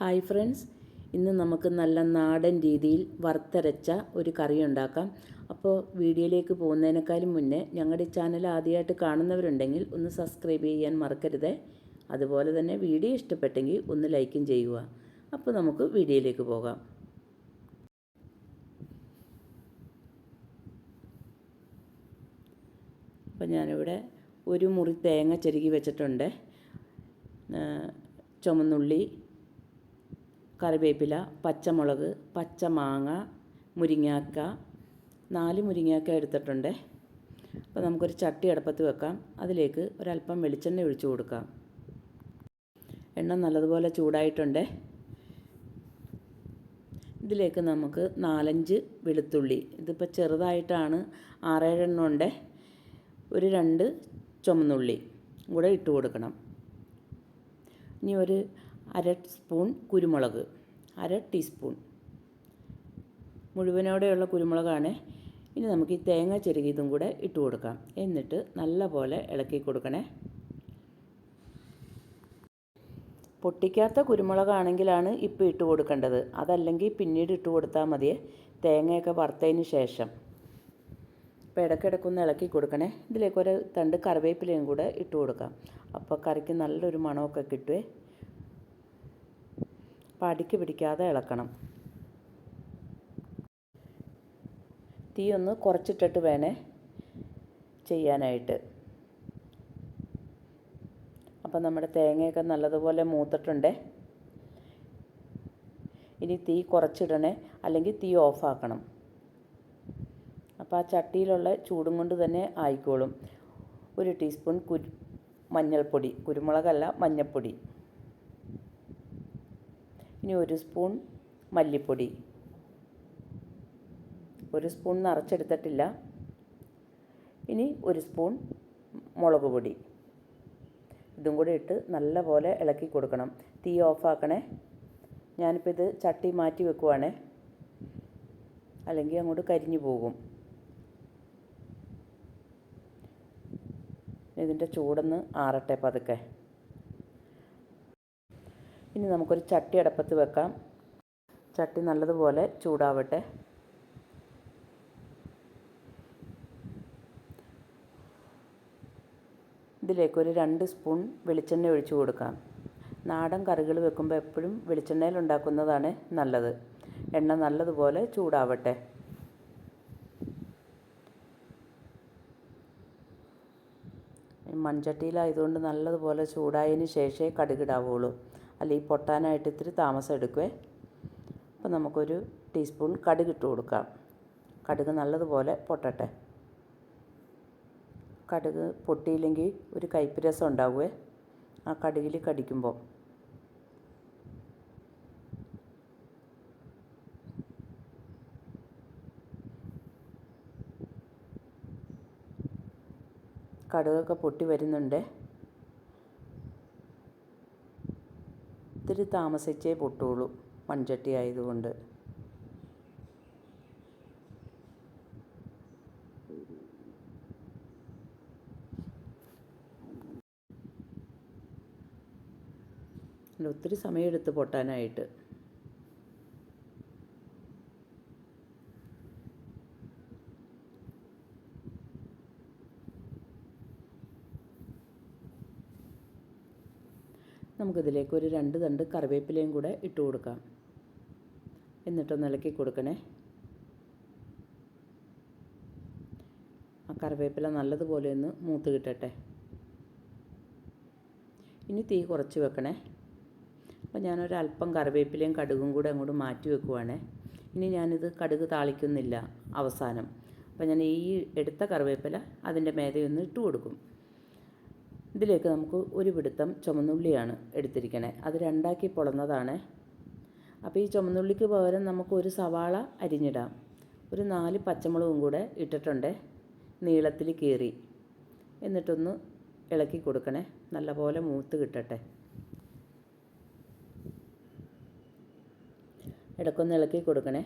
Hi friends. ഇന്ന് നമുക്ക് നല്ല നാടൻ രീതിയിൽ വറുത്തരച്ച ഒരു കറി ഉണ്ടാക്കാം. അപ്പോൾ വീഡിയോയിലേക്ക് പോകുന്നതിനേക്കാളും മുന്നേ ഞങ്ങളുടെ ചാനൽ ആദ്യമായിട്ട് കാണുന്നവരുണ്ടെങ്കിൽ ഒന്ന് സബ്സ്ക്രൈബ് ചെയ്യാൻ മറക്കരുത്. അതുപോലെ തന്നെ വീഡിയോ ഇഷ്ടപ്പെട്ടെങ്കിൽ ഒന്ന് ലൈക്കും ചെയ്യുക. അപ്പോൾ നമുക്ക് വീഡിയോയിലേക്ക് പോകാം. അപ്പം ഞാനിവിടെ ഒരു മുറി തേങ്ങ ചെരുകി വെച്ചിട്ടുണ്ട്. ചുമന്നുള്ളി കറിവേപ്പില പച്ചമുളക് പച്ചമാങ്ങ മുരിങ്ങാക്ക. നാല് മുരിങ്ങാക്ക എടുത്തിട്ടുണ്ട്. അപ്പോൾ നമുക്കൊരു ചട്ടി അടുപ്പത്ത് വെക്കാം. അതിലേക്ക് ഒരല്പം വെളിച്ചെണ്ണ ഒഴിച്ചു കൊടുക്കാം. എണ്ണ നല്ലതുപോലെ ചൂടായിട്ടുണ്ട്. ഇതിലേക്ക് നമുക്ക് നാലഞ്ച് വെളുത്തുള്ളി. ഇതിപ്പോൾ ചെറുതായിട്ടാണ് ആറേഴെണ്ണം ഉണ്ട്. ഒരു രണ്ട് ചുമന്നുള്ളി കൂടെ ഇട്ട് കൊടുക്കണം. ഇനി ഒരു അര സ്പൂൺ കുരുമുളക് അര ടീസ്പൂൺ. മുഴുവനോടെയുള്ള കുരുമുളകാണ്. ഇനി നമുക്ക് ഈ തേങ്ങ ചെരുകിയതും കൂടെ ഇട്ട് കൊടുക്കാം. എന്നിട്ട് നല്ല പോലെ ഇളക്കി കൊടുക്കണേ. പൊട്ടിക്കാത്ത കുരുമുളകാണെങ്കിലാണ് ഇപ്പോൾ ഇട്ട് കൊടുക്കേണ്ടത്. അതല്ലെങ്കിൽ പിന്നീട് ഇട്ട് കൊടുത്താൽ മതിയെ. തേങ്ങയൊക്കെ വറുത്തതിന് ശേഷം. അപ്പോൾ ഇടയ്ക്കിടയ്ക്കൊന്ന് ഇളക്കി കൊടുക്കണേ. ഇതിലേക്ക് ഒരു തണ്ട് കറിവേപ്പിലയും കൂടെ ഇട്ട് കൊടുക്കാം. അപ്പോൾ കറിക്ക് നല്ലൊരു മണമൊക്കെ കിട്ടുവേ. അപ്പോൾ അടിക്ക് പിടിക്കാതെ ഇളക്കണം. തീ ഒന്ന് കുറച്ചിട്ടിട്ട് വേണേ ചെയ്യാനായിട്ട്. അപ്പം നമ്മുടെ തേങ്ങയൊക്കെ നല്ലതുപോലെ മൂത്തിട്ടുണ്ട്. ഇനി തീ കുറച്ചിടണേ അല്ലെങ്കിൽ തീ ഓഫാക്കണം. അപ്പോൾ ആ ചട്ടിയിലുള്ള ചൂടും കൊണ്ട് തന്നെ ആയിക്കോളും. ഒരു ടീസ്പൂൺ കുരു മഞ്ഞൾപ്പൊടി. കുരുമുളകല്ല മഞ്ഞൾപ്പൊടി. ഇനി ഒരു സ്പൂൺ മല്ലിപ്പൊടി. ഒരു സ്പൂൺ നിറച്ചെടുത്തിട്ടില്ല. ഇനി ഒരു സ്പൂൺ മുളക് പൊടി. ഇതും കൂടി ഇട്ട് നല്ലപോലെ ഇളക്കി കൊടുക്കണം. തീ ഓഫാക്കണേ ഞാനിപ്പോൾ ഇത് ചട്ടി മാറ്റി വെക്കുവാണേ. അല്ലെങ്കിൽ അങ്ങോട്ട് കരിഞ്ഞു പോകും. ഇതിന്റെ ചൂടൊന്ന് ആറട്ടെ പതുക്കെ. ഇനി നമുക്കൊരു ചട്ടി അടപ്പത്ത് വെക്കാം. ചട്ടി നല്ലതുപോലെ ചൂടാവട്ടെ. ഇതിലേക്കൊരു രണ്ട് സ്പൂൺ വെളിച്ചെണ്ണ ഒഴിച്ചു കൊടുക്കാം. നാടൻ കറികൾ വെക്കുമ്പോൾ എപ്പോഴും വെളിച്ചെണ്ണയിൽ ഉണ്ടാക്കുന്നതാണ് നല്ലത്. എണ്ണ നല്ലതുപോലെ ചൂടാവട്ടെ. മൺചട്ടിയിലായതുകൊണ്ട് നല്ലതുപോലെ ചൂടായതിന് ശേഷമേ കടുകിടാവുള്ളൂ. അല്ലെങ്കിൽ പൊട്ടാനായിട്ട് ഇത്തിരി താമസം എടുക്കുവേ. അപ്പോൾ നമുക്കൊരു ടീസ്പൂൺ കടുക് ഇട്ട് കൊടുക്കാം. കടുക് നല്ലതുപോലെ പൊട്ടട്ടെ. കടുക് പൊട്ടിയില്ലെങ്കിൽ ഒരു കയ്പ്പ് രസം ഉണ്ടാവുമേ ആ കടുകിൽ കടിക്കുമ്പോൾ. കടുകൊക്കെ പൊട്ടി വരുന്നുണ്ട്. ഇത്തിരി താമസിച്ചേ പൊട്ടുള്ളൂ മൺചട്ടി ആയതുകൊണ്ട്. ഒത്തിരി സമയമെടുത്ത് പൊട്ടാനായിട്ട്. നമുക്കിതിലേക്ക് ഒരു രണ്ട് തണ്ട് കറിവേപ്പിലയും കൂടെ ഇട്ട് കൊടുക്കാം. എന്നിട്ടൊന്ന് ഇളക്കി കൊടുക്കണേ. ആ കറിവേപ്പില നല്ലതുപോലെ ഒന്ന് മൂത്ത് കിട്ടട്ടെ. ഇനി തീ കുറച്ച് വെക്കണേ. അപ്പോൾ ഞാനൊരല്പം കറിവേപ്പിലയും കടുകും കൂടെ അങ്ങോട്ട് മാറ്റി വെക്കുവാണേ. ഇനി ഞാനിത് കടുക് താളിക്കുന്നില്ല അവസാനം. അപ്പോൾ ഞാൻ ഈ എടുത്ത കറിവേപ്പില അതിന്റെ മേതയൊന്ന് ഇട്ട് കൊടുക്കും. ഇതിലേക്ക് നമുക്ക് ഒരു പിടുത്തം ചുമന്നുള്ളിയാണ് എടുത്തിരിക്കണേ. അത് രണ്ടാക്കി പൊളന്നതാണ്. അപ്പോൾ ഈ ചുമന്നുള്ളിക്ക് പകരം നമുക്ക് ഒരു സവാള അരിഞ്ഞിടാം. ഒരു നാല് പച്ചമുളകും കൂടെ ഇട്ടിട്ടുണ്ട് നീളത്തിൽ കീറി. എന്നിട്ടൊന്ന് ഇളക്കി കൊടുക്കണേ. നല്ലപോലെ മൂത്ത് കിട്ടട്ടെ. ഇടക്കൊന്ന് ഇളക്കി കൊടുക്കണേ.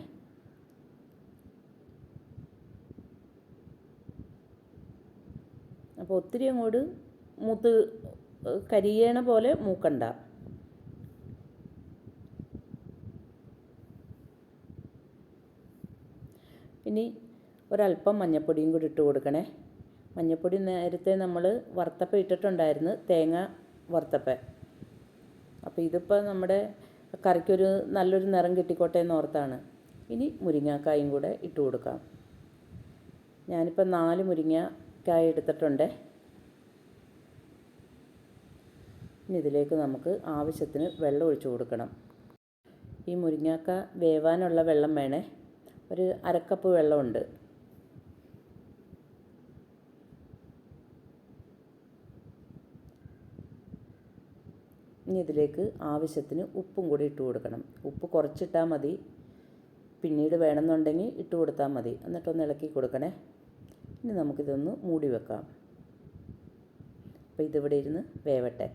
അപ്പോൾ ഒത്തിരി അങ്ങോട്ട് മൂത്ത് കരിയണ പോലെ മൂക്കണ്ട. ഇനി ഒരല്പം മഞ്ഞപ്പൊടിയും കൂടി ഇട്ട് കൊടുക്കണേ. മഞ്ഞപ്പൊടി നേരത്തെ നമ്മൾ വറുത്തപ്പ ഇട്ടിട്ടുണ്ടായിരുന്നു തേങ്ങ വറുത്തപ്പ. അപ്പോൾ ഇതിപ്പോൾ നമ്മുടെ കറിക്കൊരു നല്ലൊരു നിറം കിട്ടിക്കോട്ടെ എന്നോർത്താണ് ഇനി മുരിങ്ങാക്കായും കൂടെ ഇട്ട് കൊടുക്കാം. ഞാനിപ്പോൾ നാല് മുരിങ്ങക്കായ എടുത്തിട്ടുണ്ട്. ഇനി ഇതിലേക്ക് നമുക്ക് ആവശ്യത്തിന് വെള്ളം ഒഴിച്ചു കൊടുക്കണം. ഈ മുരിങ്ങാക്ക വേവാനുള്ള വെള്ളം വേണേ. ഒരു അരക്കപ്പ് വെള്ളമുണ്ട്. ഇനി ഇതിലേക്ക് ആവശ്യത്തിന് ഉപ്പും കൂടി ഇട്ട് കൊടുക്കണം. ഉപ്പ് കുറച്ചിട്ടാൽ മതി. പിന്നീട് വേണമെന്നുണ്ടെങ്കിൽ ഇട്ട് കൊടുത്താൽ മതി. എന്നിട്ടൊന്ന് ഇളക്കി കൊടുക്കണേ. ഇനി നമുക്കിതൊന്ന് മൂടി വെക്കാം. അപ്പോൾ ഇതിവിടെ ഇരുന്ന് വേവട്ടെ.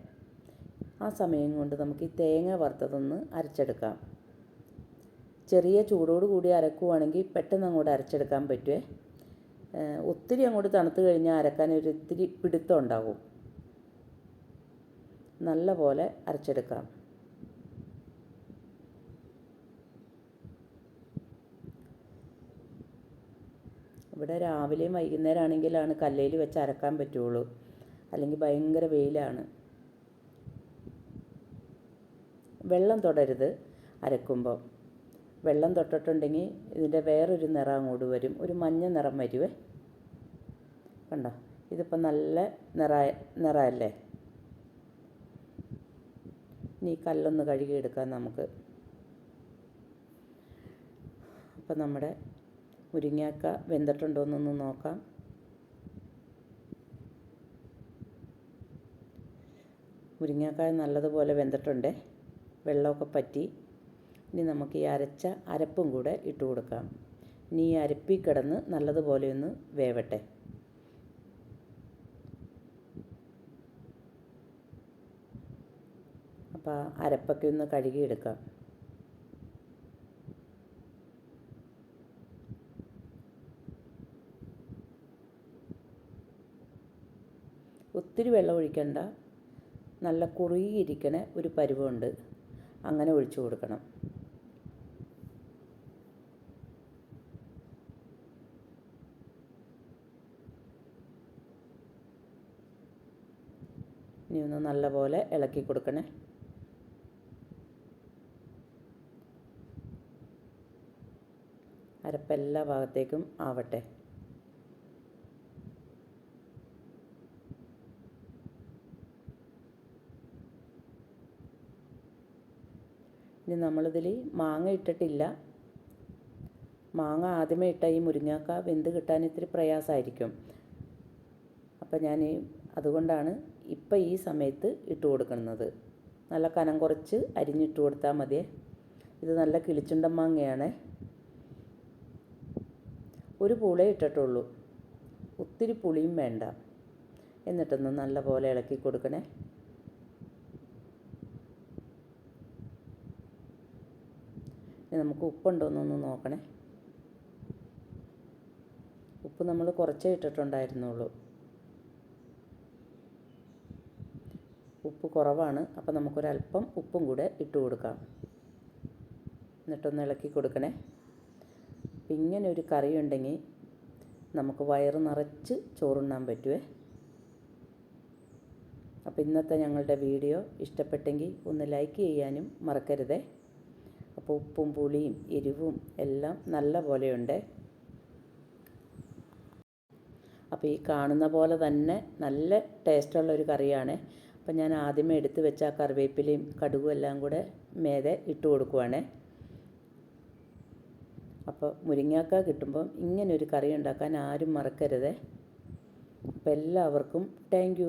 ആ സമയം കൊണ്ട് നമുക്ക് ഈ തേങ്ങ വറുത്തതൊന്ന് അരച്ചെടുക്കാം. ചെറിയ ചൂടോട് കൂടി അരക്കുവാണെങ്കിൽ പെട്ടെന്ന് അങ്ങോട്ട് അരച്ചെടുക്കാൻ പറ്റുമേ ഒത്തിരി അങ്ങോട്ട് തണുത്ത് കഴിഞ്ഞാൽ അരക്കാൻ ഒരു ഇത്തിരി പിടുത്തം ഉണ്ടാകും. നല്ല പോലെ അരച്ചെടുക്കാം. ഇവിടെ രാവിലെയും വൈകുന്നേരം ആണെങ്കിലാണ് കല്ലേൽ വെച്ച് അരക്കാൻ പറ്റുള്ളൂ. അല്ലെങ്കിൽ ഭയങ്കര വെയിലാണ്. വെള്ളം തൊടരുത് അരക്കുമ്പോൾ വെള്ളം തൊട്ടിട്ടുണ്ടെങ്കിൽ ഇതിന്റെ വേറൊരു നിറം അങ്ങോട്ട് വരും. ഒരു മഞ്ഞ നിറം വരുവേ. കണ്ടോ? ഇതിപ്പോൾ നല്ല നിറ നിറമല്ലേ ഇനി കല്ലൊന്ന് കഴുകിയെടുക്കാം നമുക്ക്. അപ്പം നമ്മുടെ മുരിങ്ങാക്ക വെന്തിട്ടുണ്ടോ എന്നൊന്ന് നോക്കാം. മുരിങ്ങാക്കായ നല്ലതുപോലെ വെന്തിട്ടുണ്ട്? വെള്ളമൊക്കെ പറ്റി ഇനി നമുക്ക് ഈ അരച്ച അരപ്പും കൂടെ ഇട്ട് കൊടുക്കാം. ഇനി ഈ അരപ്പി കിടന്ന് നല്ലതുപോലെ ഒന്ന് വേവട്ടെ. അപ്പോൾ അരപ്പൊക്കെ ഒന്ന് കഴുകിയെടുക്കാം. ഒത്തിരി വെള്ളം ഒഴിക്കണ്ട. നല്ല കുറുകിയിരിക്കണ ഒരു പരുവമുണ്ട് അങ്ങനെ ഒഴിച്ചു കൊടുക്കണം. ഇനി ഒന്ന് നല്ലപോലെ ഇളക്കി കൊടുക്കണേ. അരപ്പ് എല്ലാ ഭാഗത്തേക്കും ആവട്ടെ. ഇനി നമ്മളിതിൽ മാങ്ങ ഇട്ടിട്ടില്ല. മാങ്ങ ആദ്യമേ ഇട്ട ഈ മുരിങ്ങാക്ക വെന്ത് കിട്ടാൻ ഇത്തിരി പ്രയാസമായിരിക്കും അപ്പം ഞാൻ അതുകൊണ്ടാണ് ഇപ്പം ഈ സമയത്ത് ഇട്ട് കൊടുക്കുന്നത്. നല്ല കനം കുറച്ച് അരിഞ്ഞിട്ട് കൊടുത്താൽ മതിയേ. ഇത് നല്ല കിളിച്ചുണ്ടൻ മാങ്ങയാണ്. ഒരു പുളേ ഇട്ടിട്ടുള്ളൂ. ഒത്തിരി പുളിയും വേണ്ട. എന്നിട്ടൊന്ന് നല്ലപോലെ ഇളക്കി കൊടുക്കണേ. ഇനി നമുക്ക് ഉപ്പുണ്ടോയെന്നൊന്ന് നോക്കണേ. ഉപ്പ് നമ്മൾ കുറച്ചേ ഇട്ടിട്ടുണ്ടായിരുന്നുള്ളൂ. ഉപ്പ് കുറവാണ്. അപ്പോൾ നമുക്കൊരല്പം ഉപ്പും കൂടെ ഇട്ട് കൊടുക്കാം. എന്നിട്ടൊന്ന് ഇളക്കി കൊടുക്കണേ. അപ്പം ഇങ്ങനെ ഒരു കറി ഉണ്ടെങ്കിൽ നമുക്ക് വയറ് നിറച്ച് ചോറുണ്ണാൻ പറ്റുമേ അപ്പോൾ ഇന്നത്തെ ഞങ്ങളുടെ വീഡിയോ ഇഷ്ടപ്പെട്ടെങ്കിൽ ഒന്ന് ലൈക്ക് ചെയ്യാനും മറക്കരുതേ. അപ്പോൾ ഉപ്പും പുളിയും എരിവും എല്ലാം നല്ല പോലെയുണ്ട്. അപ്പോൾ ഈ കാണുന്ന പോലെ തന്നെ നല്ല ടേസ്റ്റുള്ള ഒരു കറിയാണ്. അപ്പോൾ ഞാൻ ആദ്യമേ എടുത്തു വെച്ച ആ കറിവേപ്പിലയും കടുകും എല്ലാം കൂടെ മേതെ ഇട്ട് കൊടുക്കുവാണ്. അപ്പോൾ മുരിങ്ങാക്ക കിട്ടുമ്പം ഇങ്ങനെ ഒരു കറി ഉണ്ടാക്കാൻ ആരും മറക്കരുത്. അപ്പോൾ എല്ലാവർക്കും താങ്ക്